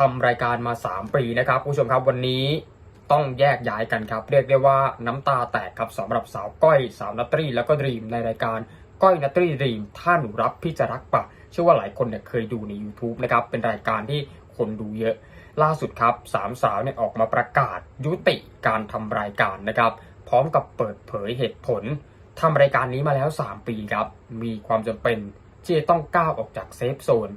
ทำรายการมา 3 ปีนะครับผู้ชมครับวันนี้ต้องแยกย้ายกันครับ เรียกได้ว่าน้ำตาแตกครับสำหรับสาวก้อยสาวนัตรีแล้วก็ดรีมในรายการก้อยนัตรีดรีมถ้านรับพี่จะรักปะเชื่อว่าหลายคนเนี่ยเคยดูใน YouTube นะครับเป็นรายการที่คนดูเยอะ ล่าสุดครับสามสาวเนี่ยออกมาประกาศยุติการทำรายการนะครับ พร้อมกับเปิดเผยเหตุผลทำรายการนี้มาแล้ว 3 ปีครับ มีความจำเป็นที่จะต้องก้าวออกจากเซฟโซน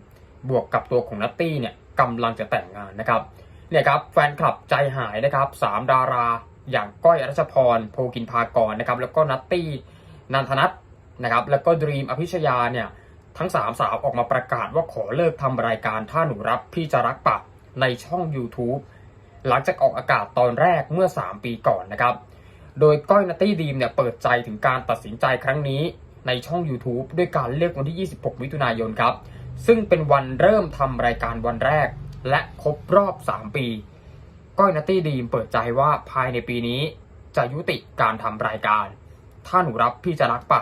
บวกกับตัวของนัตตี้เนี่ย กำลังจะแต่งงานนะครับเนี่ยครับแฟนคลับใจหายนะครับสามดาราอย่างก้อยรัชพรโพกินพากรนะครับแล้วก็นัตตี้นันทนัทนะครับแล้วก็ดรีมอภิชยาเนี่ยทั้งสามสาวออกมาประกาศว่าขอเลิกทำรายการถ้าหนูรับพี่จะรักปะในช่อง YouTube หลังจากออกอากาศตอนแรกเมื่อ 3 ปีก่อนนะครับ โดยก้อยนัตตี้ดีมเนี่ยเปิดใจถึงการตัดสินใจครั้งนี้ในช่อง YouTube ด้วยการเลือกวันที่ 26 มิถุนายนครับ ซึ่งเป็นวันเริ่มทำรายการวันแรก และครบรอบ 3 ปี ก้อยนัตตี้ดีมเปิดใจว่าภายในปีนี้จะยุติการทำรายการ ถ้าหนูรับพี่จะรักปะ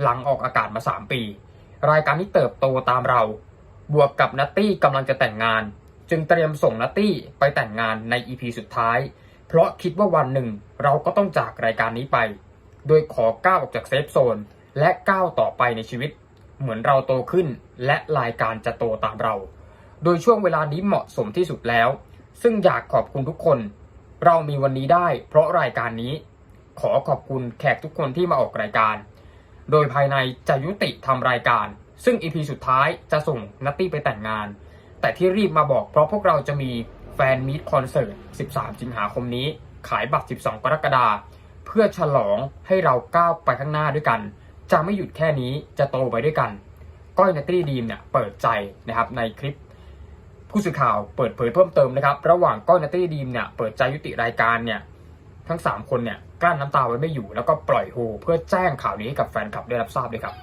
หลังออกอากาศมา 3 ปี รายการที่เติบโตตามเรา บวกกับนัตตี้กำลังจะแต่งงาน จึงเตรียมส่งนัตตี้ไปแต่งงานใน EP สุดท้าย เพราะคิดว่าวันหนึ่งเราก็ต้องจากรายการนี้ไป โดยขอก้าวออกจากเซฟโซนและก้าวต่อไปในชีวิต เหมือนเราโตขึ้น และรายการจะโตตามเรา โดยช่วงเวลานี้เหมาะสมที่สุดแล้ว ซึ่งอยากขอบคุณทุกคน เรามีวันนี้ได้ เพราะรายการนี้ ขอขอบคุณแขกทุกคนที่มาออกรายการ โดยภายในจะยุติทำรายการ ซึ่ง EP สุดท้ายจะส่งนัตตี้ไปแต่งงาน แต่ที่รีบมาบอกเพราะพวกเราจะมีแฟนมีตคอนเสิร์ต 13 สิงหาคมนี้ ขายบัตร 12 กรกฎาคมเพื่อฉลองให้เราก้าวไปข้างหน้าด้วยกัน จะไม่หยุดแค่นี้จะโตไปด้วยกันก้อยนัตตี้ดีมเนี่ยเปิดใจนะครับในคลิป ผู้สื่อข่าวเปิดเผยเพิ่มเติมนะครับ ระหว่างก้อยนัตตี้ดีมเนี่ยเปิดใจยุติรายการเนี่ยทั้ง 3 คนเนี่ยกลั้นน้ำตาไว้ไม่อยู่แล้วก็ปล่อยโฮเพื่อแจ้งข่าวนี้กับแฟนคลับได้รับทราบด้วยครับ